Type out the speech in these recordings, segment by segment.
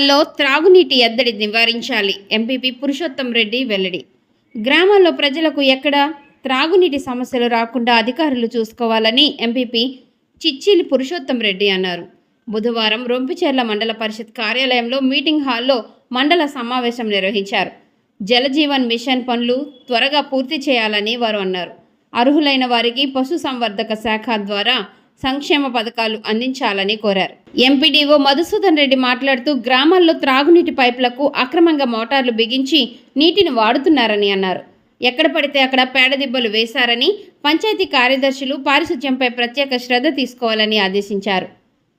గ్రామాల్లో త్రాగునీటి ఎద్దడి నివారించాలి. ఎంపీపీ పురుషోత్తం రెడ్డి వెల్లడి. గ్రామాల్లో ప్రజలకు ఎక్కడ త్రాగునీటి సమస్యలు రాకుండా అధికారులు చూసుకోవాలని ఎంపీపీ చిచ్చిలి పురుషోత్తం రెడ్డి అన్నారు. బుధవారం రొంపిచెర్ల మండల పరిషత్ కార్యాలయంలో మీటింగ్ హాల్లో మండల సమావేశం నిర్వహించారు. జలజీవన్ మిషన్ పనులు త్వరగా పూర్తి చేయాలని వారు అన్నారు. అర్హులైన వారికి పశుసంవర్ధక శాఖ ద్వారా సంక్షేమ పథకాలు అందించాలని కోరారు. ఎంపీడీఓ మధుసూదన్ రెడ్డి మాట్లాడుతూ గ్రామాల్లో త్రాగునీటి పైపులకు అక్రమంగా మోటార్లు బిగించి నీటిని వాడుతున్నారని అన్నారు. ఎక్కడ పడితే అక్కడ పేడదిబ్బలు వేశారని పంచాయతీ కార్యదర్శులు పారిశుధ్యంపై ప్రత్యేక శ్రద్ధ తీసుకోవాలని ఆదేశించారు.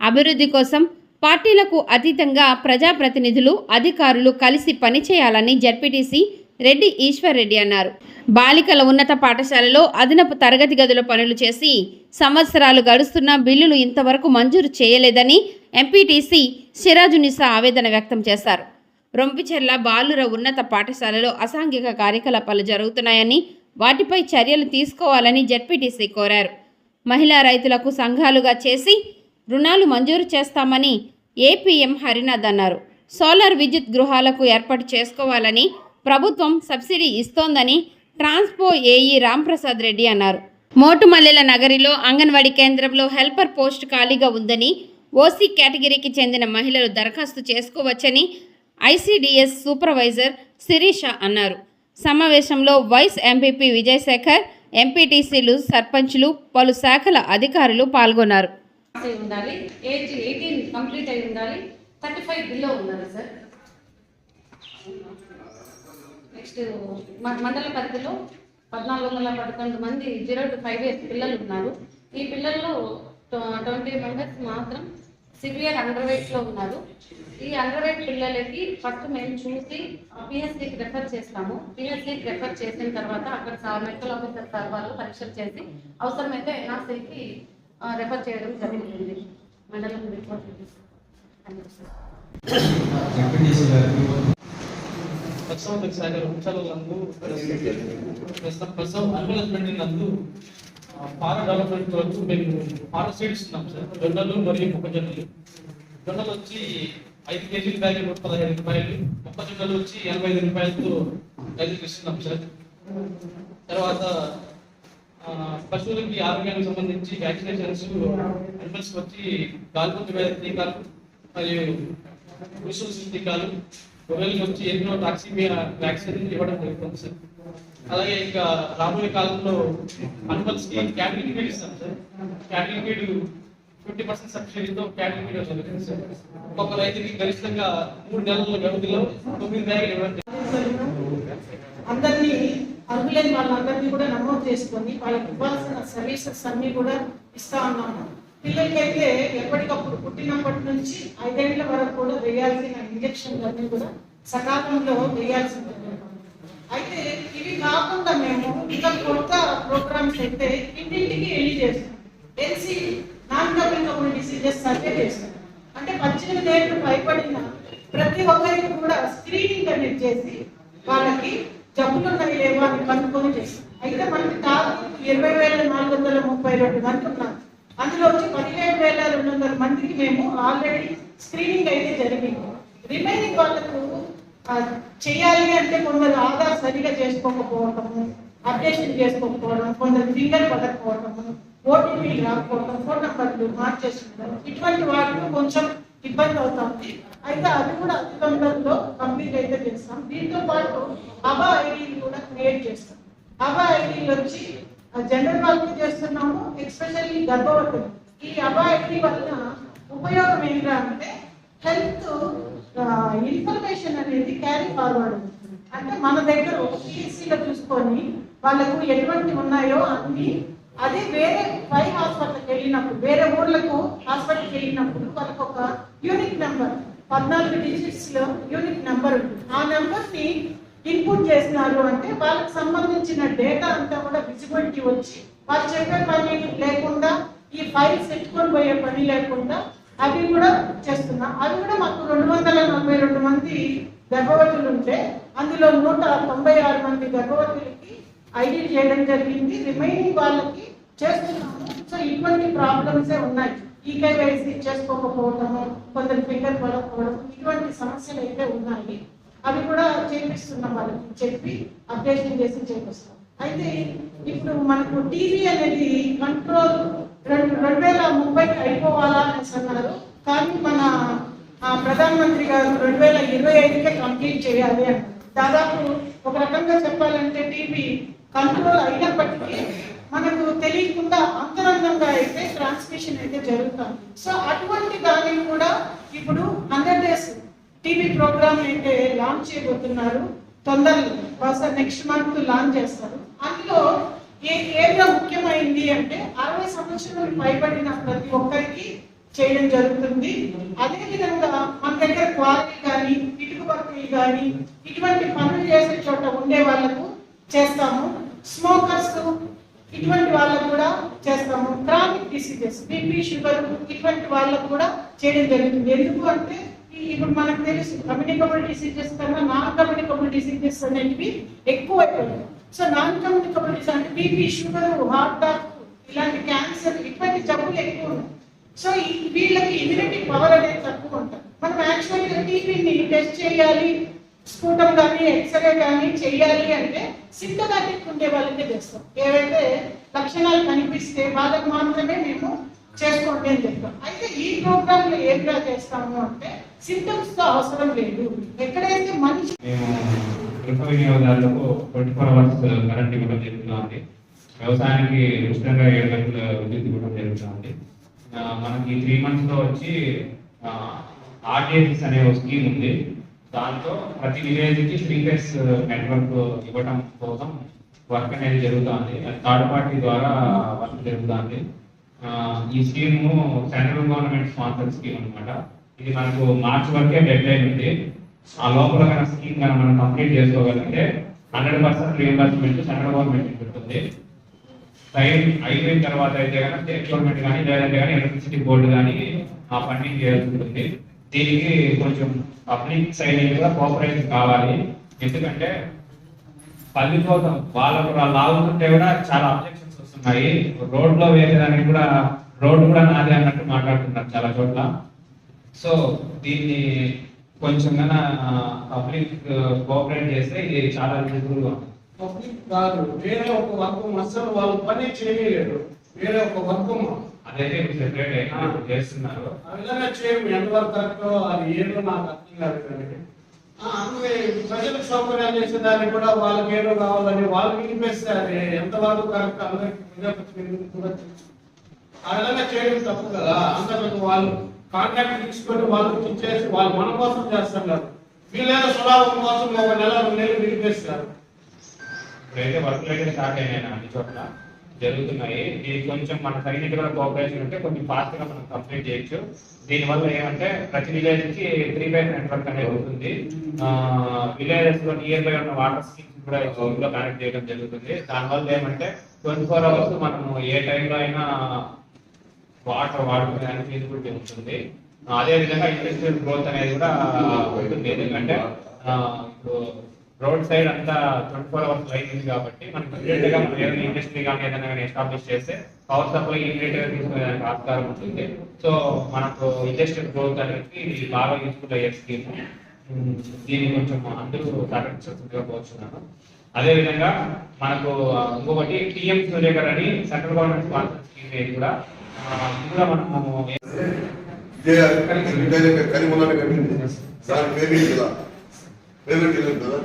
అభివృద్ధి కోసం పార్టీలకు అతీతంగా ప్రజాప్రతినిధులు అధికారులు కలిసి పనిచేయాలని జడ్పీటీసీ రెడ్డి ఈశ్వర్ రెడ్డి అన్నారు. బాలికల ఉన్నత పాఠశాలలో అదనపు తరగతి గదుల పనులు చేసి సంవత్సరాలు గడుస్తున్నా బిల్లులు ఇంతవరకు మంజూరు చేయలేదని ఎంపీటీసీ సిరాజునిసా ఆవేదన వ్యక్తం చేశారు. రొంపిచెర్ల బాలుర ఉన్నత పాఠశాలలో అసాంఘిక కార్యకలాపాలు జరుగుతున్నాయని వాటిపై చర్యలు తీసుకోవాలని జడ్పీటీసీ కోరారు. మహిళా రైతులకు సంఘాలుగా చేసి రుణాలు మంజూరు చేస్తామని ఏపీఎం హరినాథ్ అన్నారు. సోలార్ విద్యుత్ గృహాలకు ఏర్పాటు చేసుకోవాలని ప్రభుత్వం సబ్సిడీ ఇస్తోందని ట్రాన్స్పో ఏఈ రాంప్రసాద్ రెడ్డి అన్నారు. మోటుమల్లెల నగరిలో అంగన్వాడీ కేంద్రంలో హెల్పర్ పోస్ట్ ఖాళీగా ఉందని ఓసీ కేటగిరీకి చెందిన మహిళలు దరఖాస్తు చేసుకోవచ్చని ఐసీడీఎస్ సూపర్వైజర్ శిరీష అన్నారు. సమావేశంలో వైస్ ఎంపీపీ విజయశేఖర్ ఎంపీటీసీలు సర్పంచ్లు పలు శాఖల అధికారులు పాల్గొన్నారు. ఉండాలి. ఏజ్ ఎయిటీన్ కంప్లీట్ అయి ఉండాలి. థర్టీ ఫైవ్ బిలో ఉండాలి సార్. నెక్స్ట్ మ- మండల పరిధిలో పద్నాలుగు వందల పదకొండు మంది జీరో టు ఫైవ్ ఇయర్స్ పిల్లలు ఉన్నారు. ఈ పిల్లల్లో ట్వంటీ మెంబర్స్ మాత్రం సివియర్ అండర్ వెయిట్లో ఉన్నారు. ఈ అండర్ వెయిట్ పిల్లలకి ఫస్ట్ మేము చూసి పిహెచ్డికి రెఫర్ చేస్తాము. పిహెచ్డికి రెఫర్ చేసిన తర్వాత అక్కడ సార్ మెడికల్ ఆఫీసర్ సార్ వాళ్ళు పరీక్షలు చేసి అవసరమైతే ఎన్ఆర్సీకి రెఫర్ చేయడం జరుగుతుంది మండలం రిపోర్ట్ ఎంపీటీసీ గారికి పశ్చిమ శాఖ ఉంచాల నందు పార నందు డెవలప్మెంట్ వరకు మేము పార సీడ్స్ ఉన్నాం సార్ జొన్నలు మరియు మొక్కజొన్నలు. జొన్నలు వచ్చి ఐదు కేజీల బ్యాగ్ నూట పదహైదు రూపాయలు మొక్కజొన్నలు వచ్చి ఎనభై ఐదు రూపాయలతో రైతులకు ఇస్తున్నాం సార్. తర్వాత పశువులకి ఆరోగ్యానికి సంబంధించి వ్యాక్సినేషన్స్ అనిమల్స్ వచ్చి గాలిపుంజ టీకాలు మరియు బ్రూసెల్స్ టీకాలు గొర్రెలకి వచ్చి ఎన్నో టాక్సిమియా వ్యాక్సిన్ ఇవ్వడం జరుగుతుంది సార్. అలాగే ఇంకా రాబోయే కాలంలో అనిమల్స్కి క్యాటిల్ ఫీడ్ ఇస్తాం sir. Cattle feed fifty percent సబ్సిడీతో క్యాటిల్ ఫీడ్ జరుగుతుంది సార్. ఒక్కొక్క రైతుకి గరిష్టంగా మూడు నెలల వ్యవధిలో తొమ్మిది బ్యాగులు ఇవ్వడం అందరినీ అర్హులైన వాళ్ళందరినీ కూడా నమోదు చేసుకొని వాళ్ళకి ఇవ్వాల్సిన సర్వీసెస్ అన్ని కూడా ఇస్తా ఉన్నాము పిల్లలకైతే ఎప్పటికప్పుడు పుట్టినప్పటి నుంచి ఐదేళ్ళ వరకు కూడా వేయాల్సిన ఇంజక్షన్లు అన్ని కూడా సకాలంలో వేయాల్సింది. అయితే ఇవి కాకుండా మేము ఇంకా కొత్త ప్రోగ్రామ్స్ అయితే ఇంటింటికి వెళ్ళి చేస్తాం. తెలిసి నాన్ కమ్యూనికబుల్ డిసీజెస్ సర్వే చేస్తాం. అంటే పద్దెనిమిది ఏళ్ళు భయపడిన ప్రతి ఒక్కరికి కూడా స్క్రీనింగ్ అనేది చేసి వాళ్ళకి జబ్బులు ఉన్నాయి లేవో అని కనుక్కొని చేస్తాం. అయితే మనకి టార్గెట్ ఇరవై వేల నాలుగు వందల ముప్పై రెండు మంది ఉన్నారు. అందులో వచ్చి పదిహేడు వేల రెండు వందల మందికి మేము ఆల్రెడీ స్క్రీనింగ్ అయితే జరిగింది. రిమైనింగ్ వాళ్ళకు చేయాలి అంటే కొందరు ఆధార్ సరిగా చేసుకోకపోవటము అప్డేషన్ చేసుకోకపోవడం కొందరు ఫింగర్ పడకపోవడము ఓటీపీ రాకపోవడం ఫోన్ నంబర్లు మార్చేసుకోవడం ఇటువంటి వాటికి కొంచెం ఇబ్బంది అవుతుంది అయితే అది కూడా అతి తొందరలో కంప్లీట్ అయితే చేస్తాం. దీంతో పాటు అబా ఐడీలు కూడా క్రియేట్ చేస్తాం. అబా ఐడీలు వచ్చి జనరల్ వాళ్ళకి చేస్తున్నాము ఎక్స్పెషల్లీ గర్భవతులు. ఈ అబాయిటీ వలన ఉపయోగం ఏంటంటే అంటే హెల్త్ ఇన్ఫర్మేషన్ అనేది క్యారీ ఫార్వర్డ్ అంటే మన దగ్గర ఒక చూసుకొని వాళ్ళకు ఎటువంటి ఉన్నాయో అన్ని అదే వేరే పై హాస్పిటల్కి వెళ్ళినప్పుడు వేరే ఊర్లకు హాస్పిటల్కి వెళ్ళినప్పుడు వాళ్ళకు ఒక యూనిక్ నెంబర్. పద్నాలుగు డిజిట్స్లో యూనిక్ నెంబర్ ఉంటుంది. ఆ నెంబర్ని ఇన్పుట్ చేసినారు అంటే వాళ్ళకి సంబంధించిన డేటా అంతా కూడా విజిబిలిటీ వచ్చి వాళ్ళు చెప్పే పని లేకుండా ఈ ఫైల్స్ ఎత్తుకొని పోయే పని లేకుండా అవి కూడా చేస్తున్నాం. అవి కూడా మాకు రెండు వందల నలభై రెండు మంది గర్భవతులు ఉంటే అందులో నూట తొంభై ఆరు మంది గర్భవతులకి ఐడి చేయడం జరిగింది. రిమైనింగ్ వాళ్ళకి చేస్తున్నాము. సో ఇటువంటి ప్రాబ్లమ్స్ ఉన్నాయి. ఈకేవైసీ చేసుకోకపోవడము కొందరు ఫింగర్ పడకపోవడం ఇటువంటి సమస్యలు అయితే ఉన్నాయి. అవి కూడా చేపిస్తున్నాం వాళ్ళకి చెప్పి అప్డేషన్ చేసి చేపిస్తాం అయితే ఇప్పుడు మనకు టీవీ అనేది కంట్రోల్ రెండు రెండు వేల ముప్పైకి అయిపోవాలా అనేసి అన్నారు కానీ మన ప్రధానమంత్రి గారు రెండు వేల ఇరవై ఐదుకే కంప్లీట్ చేయాలి అని. దాదాపు ఒక రకంగా చెప్పాలంటే టీవీ కంట్రోల్ అయినప్పటికీ మనకు తెలియకుండా అంతరంగంగా అయితే ట్రాన్స్మిషన్ అయితే జరుగుతుంది. సో అటువంటి దాన్ని కూడా ఇప్పుడు హండ్రెడ్ డేస్ టీవీ ప్రోగ్రామ్ అయితే లాంచ్ చేయబోతున్నారు. తొందరలో బహుశా నెక్స్ట్ మంత్ లాంచ్ చేస్తారు. అందులో ఏ ఏరియా ముఖ్యమైంది అంటే అరవై సంవత్సరాలు పైబడిన ప్రతి ఒక్కరికి చేయడం జరుగుతుంది. అదే విధంగా మన దగ్గర క్వాలిటీ కానీ ఇటుక బక్కలు కానీ ఇటువంటి పనులు చేసే చోట ఉండే వాళ్ళకు చేస్తాము. స్మోకర్స్ ఇటువంటి వాళ్ళకు కూడా చేస్తాము. క్రానిక్ డిసీజెస్ బీపీ షుగర్ ఇటువంటి వాళ్ళకు కూడా చేయడం జరుగుతుంది. ఎందుకు అంటే ఇప్పుడు మనకు తెలుసు కమ్యూనికబుల్ డిసీజెస్ కన్నా నాన్ కమ్యూనికబుల్ డిసీజెస్ అనేవి ఎక్కువ అయిపోయాయి సో నాన్ కమ్యూనికబుల్ డిసీజ్ అంటే బీపీ షుగర్ హార్ట్ అటాక్ ఇలాంటి క్యాన్సర్ ఇటువంటి జబ్బులు ఎక్కువ ఉన్నాయి. సో వీళ్ళకి ఇమ్యూనిటీ పవర్ అనేది తక్కువ ఉంటుంది. మనం యాక్చువల్గా టీబీని టెస్ట్ చేయాలి స్ఫూటం కానీ ఎక్స్రే కానీ చేయాలి అంటే సింథమాటిక్ ఉండే వాళ్ళకే చేస్తాం. ఏవైతే లక్షణాలు కనిపిస్తే వాళ్ళకు మాత్రమే మేము చేసుకోండి అని చెప్తాం. అయితే ఈ ప్రోగ్రామ్లో ఏంటా చేస్తాము అంటే సిమ్టమ్స్తో అవసరం లేదు. ఎక్కడైతే మనిషి మేము వినియోగదారులకు twenty four hours uh, current ఇవ్వడం జరుగుతుంది. వ్యవసాయానికి ఉచితంగా ఏడు గంటల విద్యుత్ ఇవ్వడం జరుగుతుంది. మనకి త్రీ మంత్స్లో వచ్చి ఆర్టీఎస్ అనే ఒక స్కీమ్ ఉంది. దాంతో ప్రతి విలేజ్కి త్రీ నెట్వర్క్ uh, ఇవ్వడం కోసం వర్క్ అనేది జరుగుతుంది. థర్డ్ పార్టీ ద్వారా వర్క్ జరుగుతుంది. ఈ scheme central government sponsor scheme అనమాట ఇది మనకు మార్చ్ వరకే డెడ్ లైన్ ఉంది. ఆ లోపల కనుక స్కీమ్ కనుక మనం కంప్లీట్ చేసుకోగలిగితే hundred percent reimbursement central government ఉంటుంది టైం అయిపోయిన తర్వాత అయితే కనుక స్టేట్ గవర్నమెంట్ కానీ లేదంటే కానీ ఎలక్ట్రిసిటీ బోర్డు కానీ ఆ ఫండింగ్ చేయాల్సి ఉంటుంది. దీనికి కొంచెం పబ్లిక్ సైడ్ కూడా కోఆపరేషన్ కావాలి. ఎందుకంటే పల్లి కోసం వాళ్ళకు వాళ్ళు లాగుతుంటే కూడా చాలా వస్తున్నాయి రోడ్లో వేసేదానికి కూడా రోడ్ కూడా నాదే అన్నట్టు మాట్లాడుతున్నారు చాలా చోట్ల. సో దీన్ని కొంచెం పబ్లిక్ కోఆపరేట్ చేస్తే ఇది చాలా యూజ్ఫుల్గా ఉంటుంది పబ్లిక్ కాదు వేరే ఒక వర్గం అసలు వాళ్ళు పని చేయలేరు. వేరే ఒక వర్గం. అదైతే ఇప్పుడు సెపరేట్ చేస్తున్నారు. ఆ విధంగా చేయము. ఎంతవరకు కరెక్టో అది ఏదో నాకు అర్థం కాదు ప్రజలకు సౌకర్యాలు చేసేదానికి కూడా వాళ్ళకి ఏదో కావాలని వాళ్ళు వినిపిస్తే అది ఎంతవరకు కరెక్ట్ అందరికి కూడా. ఆ విధంగా చేయడం తప్పు కదా. అందరికి వాళ్ళు కాంట్రాక్ట్ తీసుకొని వాళ్ళకి ఇచ్చేసి వాళ్ళు మన కోసం చేస్తున్నారు. వీళ్ళేదో సులాభం కోసం ఒక నెల రెండు నెలలు వినిపిస్తారు ఇప్పుడైతే వర్క్లు అయితే స్టార్ట్ అయినాయి అన్ని చోట్ల. జరుగుతున్నాయి. ఇది కొంచెం మన సైనిక కూడా కోఆపరేషన్ ఉంటే కొంచెం ఫాస్ట్గా మనం కంప్లీట్ చేయొచ్చు. దీనివల్ల ఏమంటే ప్రతి విలేజ్కి త్రీ బైస్ నెట్వర్క్ అనేది ఉంటుంది. విలేజెస్లో నియర్ బై ఉన్న వాటర్ స్కీమ్స్ కూడా ఈ లో కనెక్ట్ చేయడం జరుగుతుంది. దానివల్ల ఏమంటే ట్వంటీ ఫోర్ అవర్స్ మనము ఏ టైంలో అయినా వాటర్ వాడుకునేదానికి ఫీజిబిలిటీ ఉంటుంది. అదే విధంగా ఇండస్ట్రియల్ గ్రోత్ అనేది కూడా ఉంటుంది. ఎందుకంటే ఇప్పుడు రోడ్ సైడ్ అంతా ట్వంటీ ఫోర్ అవర్స్ లైన్ ఉంది కాబట్టి మనకి ఇమీడియట్ మనం ఏదైనా ఇండస్ట్రీ కానీ ఏదైనా కానీ ఎస్టాబ్లిష్ చేస్తే పవర్ సప్లై ఇమీడియట్గా తీసుకునేదానికి ఆస్కారం ఉంటుంది సో మనకు ఇండస్ట్రియల్ గ్రోత్ అనేది ఇది బాగా యూస్ఫుల్ అయ్యే స్కీమ్ దీన్ని కొంచెం అందరూ సహకరించాల్సిందిగా కోరుచున్నాను అదే విధంగా మనకు ఇంకొకటి టీఎం సూర్యకర్ అని సెంట్రల్ గవర్నమెంట్ స్పాన్సర్ స్కీమ్ ఇది కూడా ఆ, కూడా మనము ఇదే ఇదే కలిగి ఉన్నాను దాని పేమెంట్ పేమెంట్ కదా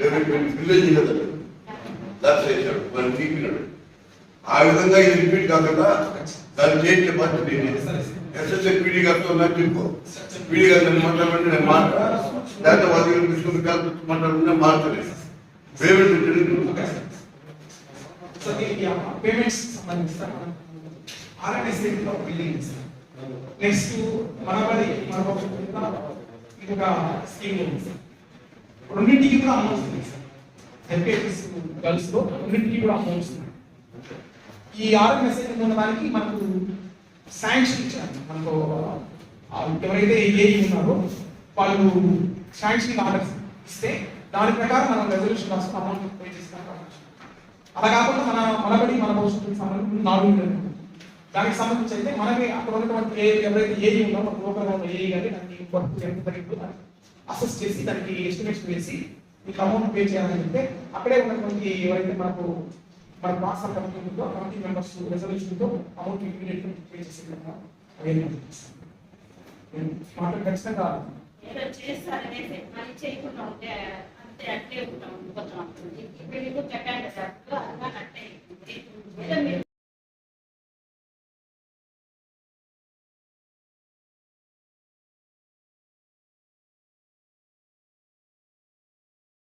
విలేజ్ కదా చేశాడు మరి తీపినాడు ఆ విధంగా ఇది రిపీట్ కాకుండా దాన్ని చేయించే పద్ధతి ఎస్ఎస్ఏ పీడీ గారితో నాకు చెప్పు పీడీ గారు నేను మాట్లాడండి నేను మాట్లా లేకపోతే వాళ్ళ దగ్గర తీసుకుని కలిపి మాట్లాడుకుంటే మాట్లాడలేదు పేమెంట్ తెలియదు payments RNSA building next Manabadi మనకు ఇంకొక స్కీమ్ ఉంది రెండింటికి కూడా అమౌంట్స్ ఉంది సార్ హెల్పేజెస్ గర్ల్స్లో రెండింటికి కూడా అమౌంట్స్ ఉన్నాయి. ఈ ఆర్ఎన్ఎస్ఏ ఉన్నదానికి మనకు శాంక్షన్ ఇచ్చారు. మనకు ఎవరైతే ఏఈ ఉన్నారో వాళ్ళు శాంక్షన్ ఆర్డర్స్ ఇస్తే దాని ప్రకారం మనం రెజల్యూషన్ రాసుకుని అమౌంట్ పే చేస్తాం అలా కాకుండా మన మనబడి మన భవిష్యత్తుకు సంబంధించి నాలుగు దానికి సంబంధించి అయితే మనకి అక్కడ ఉన్నటువంటి ఏ ఎవరైతే ఏఈ ఉన్నారో మన లోకల్ ఉన్న ఏఈ కానీ దానికి వర్క్ ఎంత తగ్గిందో అసెస్ చేసి దానికి ఎస్టిమేట్స్ వేసి మీకు అమౌంట్ పే చేయాలని చెప్తే అక్కడే ఉన్నటువంటి ఎవరైతే మనకు మన క్లాస్ కమిటీ ఉందో కమిటీ మెంబర్స్ రెజల్యూషన్తో అమౌంట్ ఇమీడియట్ పే చేసే విధంగా arrangement నేను మాట ఖచ్చితంగా ఏదో చేస్తారనేసి